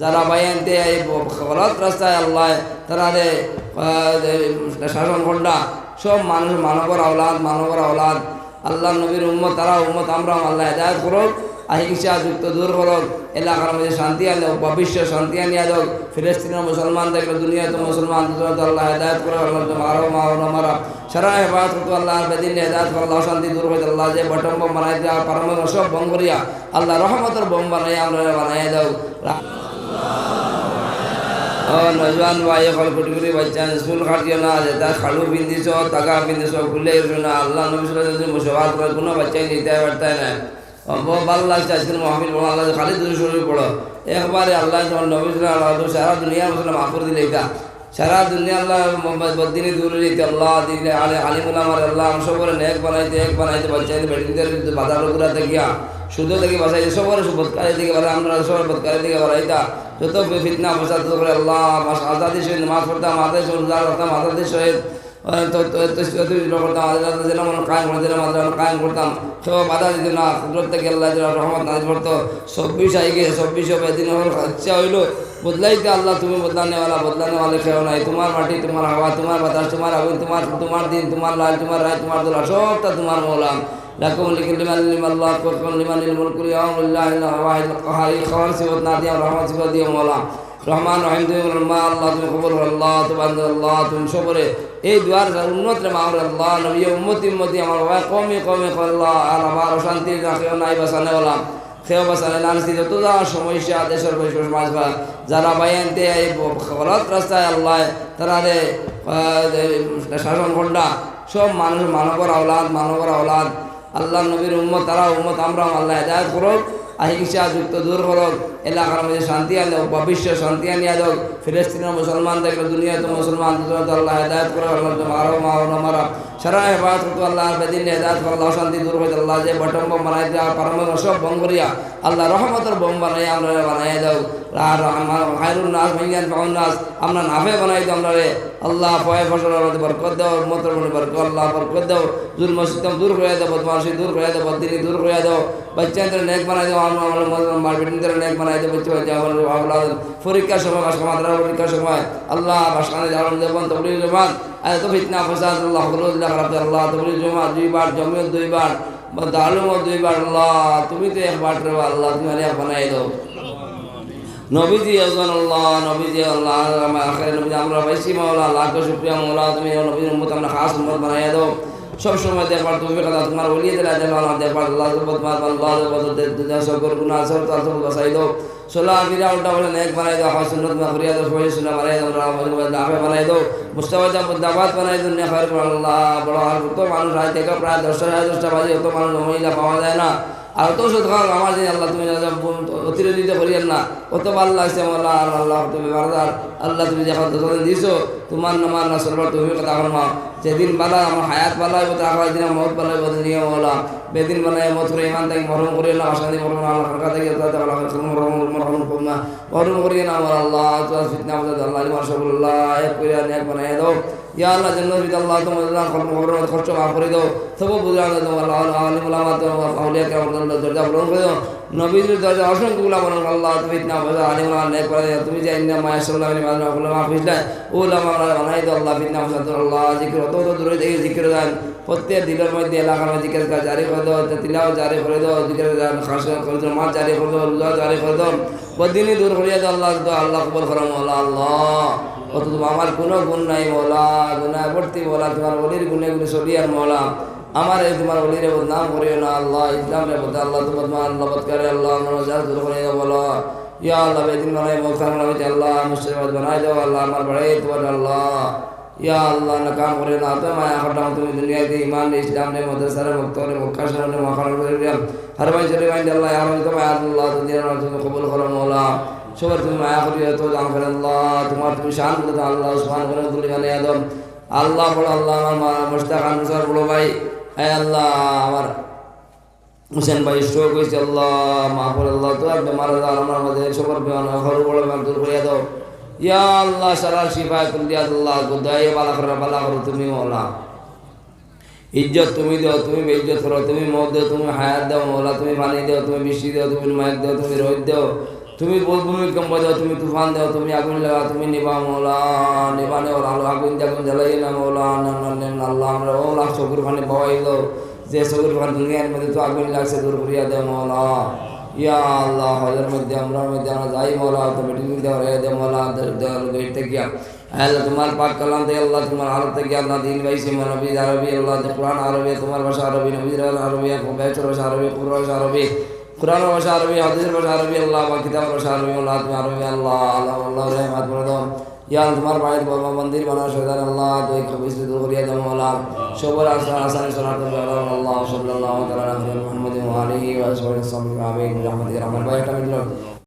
যারা বাইনতে এই গলত রাস্তায় আল্লাহ তারা রে শাসন খন্ডা, সব মানুষ মানবর আওলাদ মানবর আওলাদ। আল্লাহ নবীর উম্মত, তারা উম্মত, আমরা আল্লাহ হেদায়ত করুক আহিংসা যুক্ত, দূর করুক, এলাকার মধ্যে শান্তি আনে ভবিষ্য শান্তি আনিয়া দেখ ফিলিস্তিনের মুসলমান দেখলে দুনিয়াতে মুসলমান আল্লাহ হেদায়ত করে আল্লাহ মারো মারো মারা সারা হেফাজত করতো আল্লাহ বেদিন হেদায়ত করে, আল্লাহ শান্তি দূর হয়ে আল্লাহ যে বটম বম বানাই দেওয়া, পারম সব বম করিয়া, আল্লাহ রহমতের বম বানাই আমরা বানাই দাও। নজওয়ান ভাই এখন কোটি কোটি বাচ্চা, স্কুল খাটিও না যে তার খালু পিন্ধিছ, টাকা পিন্ধিছ খুলে না, আল্লাহ নবী মুসলাদ করে কোনো বাচ্চাই নিতে পারতাই না। ভালো লাগছে আজকের মহামিল বড় আল্লাহ, খালি দুটো শরীর পড়ো। একবারে আল্লাহ যখন নবী সারা দুনিয়া মুসলাম আফর দিলে এটা। সারা দুনিয়া আল্লাহ বদিনী দূরে দিতে, আল্লাহ দিলে আলিমুল আমার আল্লাহ অংশ করেন এক বানাইতে এক বানাইতে বাচ্চাইতে বেটিতে বাজার গিয়া সুদ থেকে বাঁচাই সবার সুপৎকারী দিকে বাঁচা আমরা সবার পৎকারী থেকে বাড়াইতা যত ফিতনা প্রসাদ করে আল্লাহ আজাদির সহিত মাছ পড়তাম আদের সরদার করতাম আজাদির সহিত করতাম আদালত দিলাম করতাম কেউ বাধা দিত না কুদরত থেকে আল্লাহ রহমত নাজ পড়তো চব্বিশ আইগে চব্বিশ হবে হইল বদলাইতে আল্লাহ তুমি বদলানেওয়ালা বদলানেওয়ালা খেও নাই তোমার মাটি তোমার হাওয়া তোমার বাতাস তোমার আগুন তোমার তোমার দিন তোমার লাল তোমার রায় তোমার দোলা সবটা তোমার মৌলাম لكم لكل لمن لمن الله كفر لمن الملك اليوم لله الواحد القهار خوان سوت نادي رحمت سوت দিও মৌলা রহমান রহিম তুমি মা আল্লাহ তুমি কবুল করো আল্লাহ তুমি আল্লাহ তুমি সবরে এই দুয়ার উন্নত রে মাহর আল্লাহ নবী উম্মতি উম্মতি আমার বাবা কমে কমে আল্লাহ আর আমার অশান্তি রাখিও নাই বাসানে বললাম সেও বাসানে নানসি যত যা সমস্যা দেশের বৈশ্ব সমাজ বা যারা বাইনতে এই গলত রাস্তায় আল্লাহ তারা রে শাসন খন্ডা সব মানুষ মানবর আওলাদ মানবর আওলাদ আল্লাহ নবীর উম্মত, তারা উম্মত, আমরা আল্লাহ হেদায়ত করুক। আহিংসা যুক্ত দূর করক এলাকার মধ্যে শান্তি আনি আনে বিশ্ব শান্তি আনিয়া হোক। ফিলিস্তিনের মুসলমান দেখলে দুনিয়াতে মুসলমান আল্লাহ হেদায়ত করো, আল্লাহ মারো মারো মারা। সারা হেফাজত করতো আল্লাহ, বেদিন আল্লাহ শান্তি দূর হয়ে আল্লাহ যে বটম বানাই দেওয়া সব করিয়া আল্লাহ রহমতের বম বানাই আমরা বানাই দাও। হায়রুন নাস ভাইয়ান পাউন নাস, আমরা নাফে বানাই দাও আমরা রে। আল্লাহ পয় ফসল বরকত দাও মত মনে আল্লাহ বরকত দাও। জুল দূর করে দাও, বদমাশি দূর করে দাও বদিনী দূর করে দাও। বাচ্চাদের নেক বানাই দাও, আমরা আমার বেটিনদের নেক বানাই দাও, বাচ্চা বাচ্চা আমার পরীক্ষার সময় বাসা পরীক্ষার সময়, আল্লাহ বাসানে এত ফিতনা ফসাদ আল্লাহ হদরুল্লাহ রাব্বি আল্লাহ তবলিগ জমা দুইবার জমিয়ত দুইবার দালুমও দুইবার, আল্লাহ, তুমি তো একবার রে আল্লাহ, তুমি আর বানাই দাও। নবীজি আজমান আল্লাহ, নবীজি আল্লাহ আখের নবী আমরা পাইছি মাওলা, লাখ শুক্রিয়া মাওলা, তুমি নবীর খাস বানাইয়া দাও। সব সময় দেখবার তুমি কথা তোমার বলিয়ে দিলা দেখবার দেখবার আল্লাহ তোমার আল্লাহ দুনিয়া সকল গুণা সব তার সব বসাই দাও। সোলা ফিরা উল্টা বলে, নেক বানাই দাও হাস সুন্নত করিয়া দাও সবাই সুন্নাহ বানাই দাও রাফে বানাই দাও। মুস্তাফা মুদাবাদ বানাই দাও খায়ের আল্লাহ, বড় আর কত মানুষ আজ থেকে প্রায় দশটা সাড়ে দশটা বাজে অত মানুষ, মহিলা পাওয়া যায় না। আর তো সদকার আমার যে আল্লাহ তুমি অতিরোধিত করিয়েন না। কত ভালো লাগছে আল্লাহ আর আল্লাহ, তুমি বারদার। আল্লাহ তুমি যখন দিছো তোমার নামার না সরবার তুমি কথা করমা যেদিন বালা আমার হায়াত বালা হইব তা আবার দিন মত বালা হইব নিয়ে মৌলা বেদিন বানায় মত করে ইমান থেকে মরম করিয়ে না আশা দিয়ে মরম আল্লাহ কাকা থেকে তাতে আল্লাহ মরম মরম করুন না মরম করিয়ে না আমার আল্লাহ ফিতনা আমাদের আল্লাহ মার্শাল্লাহ এক করে বানাই দাও ইয়া আল্লাহ জন্নত আল্লাহ মাফ করে দাও তবু বুঝা আল্লাহ আউলিয়া দরজা করে দাও নবীর দরজা অসংখ্যগুলা বলেন, আল্লাহ, তুমি ইতনা বজা আলিম আল্লাহ করে দাও তুমি যে ইন্না মায়া সাল্লাল্লাহু আলাইহি ওয়া সাল্লাম মাফিস না উলামা আমরা বানাই দাও, আল্লাহ, ফিতনা বজা আল্লাহ জিকির অত অত দূরে থেকে জিকির দান। প্রত্যেক দিনের মধ্যে এলাকার জিকির কাজ জারি করে দাও তিলাও জারি করে জিকির খাস করে জারি করে রোজা জারি করে দূর আল্লাহ আল্লাহ করো আল্লাহ। অত আমার কোনো গুণ নাই, মৌলা গুণা ভর্তি মৌলা, তোমার বলির গুণে গুণে চলি আর মৌলা। আমার এই তোমার বলির বদনাম করিও না আল্লাহ ইসলাম রে বলতে আল্লাহ তোমার মা আল্লাহ বদকারে আল্লাহ নজার দূর করে বলো ইয়া আল্লাহ বেদিন বানাই মৌখান বানাইতে আল্লাহ মুসলিমাত বানাই দাও আল্লাহ আমার বাড়াই তোমার আল্লাহ ইয়া আল্লাহ না কাম করে না তো মায়া খাটাম তুমি দুনিয়াতে ইমান ইসলাম রে মদরসারে মুক্তরে মুক্কা শরণে মাখান করে দিলাম হর ভাই চলে ভাই আল্লাহ আর তো মায়া আল্লাহ দুনিয়ার তুমি কবুল করো মৌলা সবার তুমি মায়া করি তো করে আল্লাহ তোমার তুমি করে আল্লাহ করে তুলি মানে আদম আল্লাহ বড় আল্লাহ আমার আনসার বড় ভাই আল্লাহ, আমার হুসেন ভাই স্ট্রোক হয়েছে, আল্লাহ, মা করে আল্লাহ, তো একদম মারা দাও আমার আমাদের ঘর বড় দূর করিয়া দাও। ইয়া আল্লাহ, সারা শিফা কুন্দি আল্লাহ গুদাই বালা করো বালা করো, তুমি মৌলা। ইজ্জত তুমি দাও, তুমি বেইজ্জত করো, তুমি মদ দাও, তুমি হায়াত দাও, মৌলা, তুমি পানি দাও, তুমি বৃষ্টি দাও, তুমি মায়ের দাও, তুমি রোদ দাও। তুমি ভূমিকম্প দাও, তুমি তুফান দাও, তুমি আগুন লাগাও, তুমি নিবা মৌলা নিবানে ওর আলো, আগুন আগুন জ্বালাই না মৌলা আল্লাহ, আমরা ও লাখ চকুর পানি পাওয়াই দাও যে চকুর পানি দুনিয়ার মধ্যে তো আগুন লাগছে, দূর করিয়া দেও মৌলা। ইয়া আল্লাহ, হজের মধ্যে আমরা মধ্যে আমরা যাই মৌলা তো মিটিং দেওয়া রে দে মৌলা দেওয়ার গেট গিয়া। আল্লাহ, তোমার পাক কালাম দে, আল্লাহ, তোমার আরব থেকে আল্লাহ, দিন বাইসি নবী আরবি, আল্লাহ কোরআন আরবি, তোমার ভাষা আরবি, নবীর আরবি ভাষা আরবি কুরআন ভাষা আরবি। কোরআন ভাষা আরবি হাদিসের ভাষা আরবি আল্লাহ বা কিতাব ভাষা আরবি আল্লাহ তুমি আরবি আল্লাহ আল্লাহ আল্লাহ রহমাত দাও ইয়া আল্লাহ, তোমার বাড়ির বাবা মন্দির বানা সৈদান আল্লাহ তুই কবিস করিয়া দাও মাওলা সবর আসান আসান সনাত আল্লাহ সাল্লাল্লাহু তাআলা আলাইহি ওয়া সাল্লাম আমার ভাই একটা মিনিট